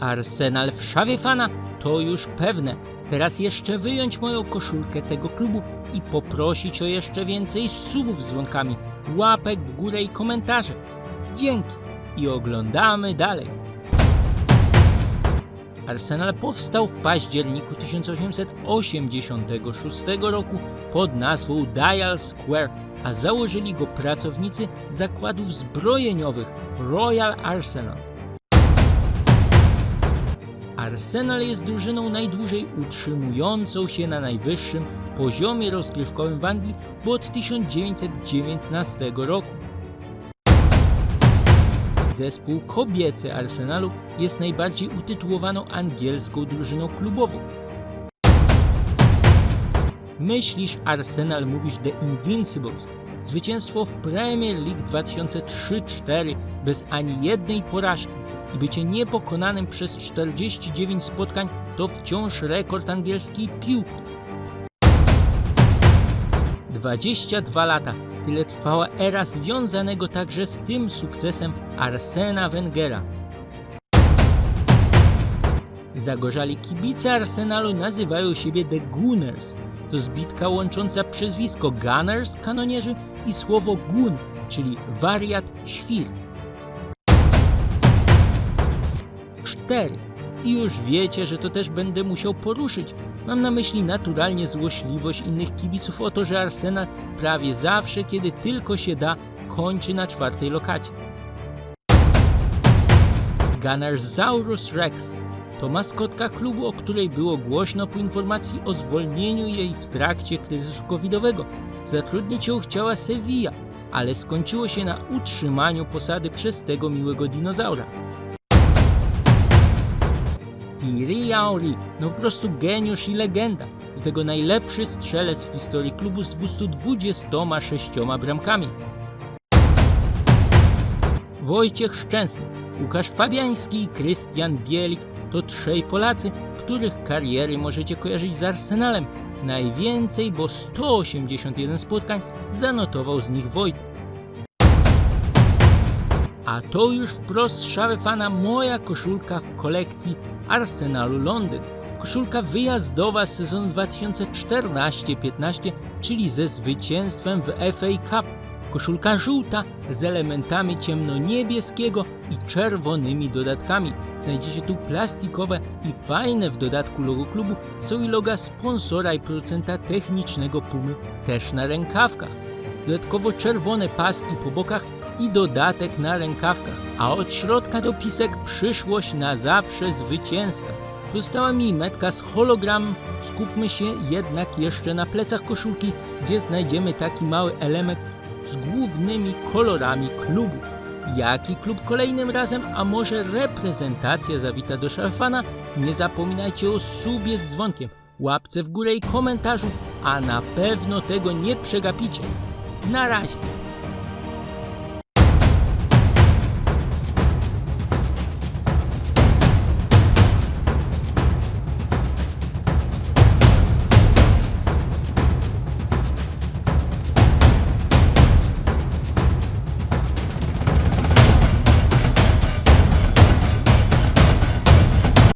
Arsenal w szawie fana to już pewne. Teraz jeszcze wyjąć moją koszulkę tego klubu i poprosić o jeszcze więcej subów z dzwonkami, łapek w górę i komentarze. Dzięki i oglądamy dalej. Arsenal powstał w październiku 1886 roku pod nazwą Dial Square, a założyli go pracownicy zakładów zbrojeniowych Royal Arsenal. Arsenal jest drużyną najdłużej utrzymującą się na najwyższym poziomie rozgrywkowym w Anglii, bo od 1919 roku. Zespół kobiecy Arsenalu jest najbardziej utytułowaną angielską drużyną klubową. Myślisz Arsenal, mówisz The Invincibles. Zwycięstwo w Premier League 2003-4 bez ani jednej porażki i bycie niepokonanym przez 49 spotkań to wciąż rekord angielskiej piłki. 22 lata. Tyle trwała era związanego także z tym sukcesem Arsena Wengera. Zagorzali kibice Arsenalu nazywają siebie The Gunners. To zbitka łącząca przezwisko Gunners, kanonierzy, i słowo gun, czyli wariat, świr. 4. I już wiecie, że to też będę musiał poruszyć. Mam na myśli naturalnie złośliwość innych kibiców o to, że Arsenal prawie zawsze, kiedy tylko się da, kończy na czwartej lokacie. Gunnersaurus Rex to maskotka klubu, o której było głośno po informacji o zwolnieniu jej w trakcie kryzysu covidowego. Zatrudnić ją chciała Sevilla, ale skończyło się na utrzymaniu posady przez tego miłego dinozaura. Henry, no po prostu geniusz i legenda. Do tego najlepszy strzelec w historii klubu z 226 bramkami. Wojciech Szczęsny, Łukasz Fabiański i Krystian Bielik to trzej Polacy, których kariery możecie kojarzyć z Arsenalem. Najwięcej, bo 181 spotkań zanotował z nich Wojtek. A to już wprost szary fana moja koszulka w kolekcji Arsenalu Londyn. Koszulka wyjazdowa z sezonu 2014-15, czyli ze zwycięstwem w FA Cup. Koszulka żółta z elementami ciemnoniebieskiego i czerwonymi dodatkami. Znajdziecie tu plastikowe i fajne w dodatku logo klubu są i loga sponsora i producenta technicznego Pumy też na rękawkach. Dodatkowo czerwone paski po bokach i dodatek na rękawkach, a od środka dopisek przyszłość na zawsze zwycięska. Została mi metka z hologramem, skupmy się jednak jeszcze na plecach koszulki, gdzie znajdziemy taki mały element z głównymi kolorami klubu. Jaki klub kolejnym razem, a może reprezentacja zawita do szarfana? Nie zapominajcie o subie z dzwonkiem, łapce w górę i komentarzu, a na pewno tego nie przegapicie. Na razie!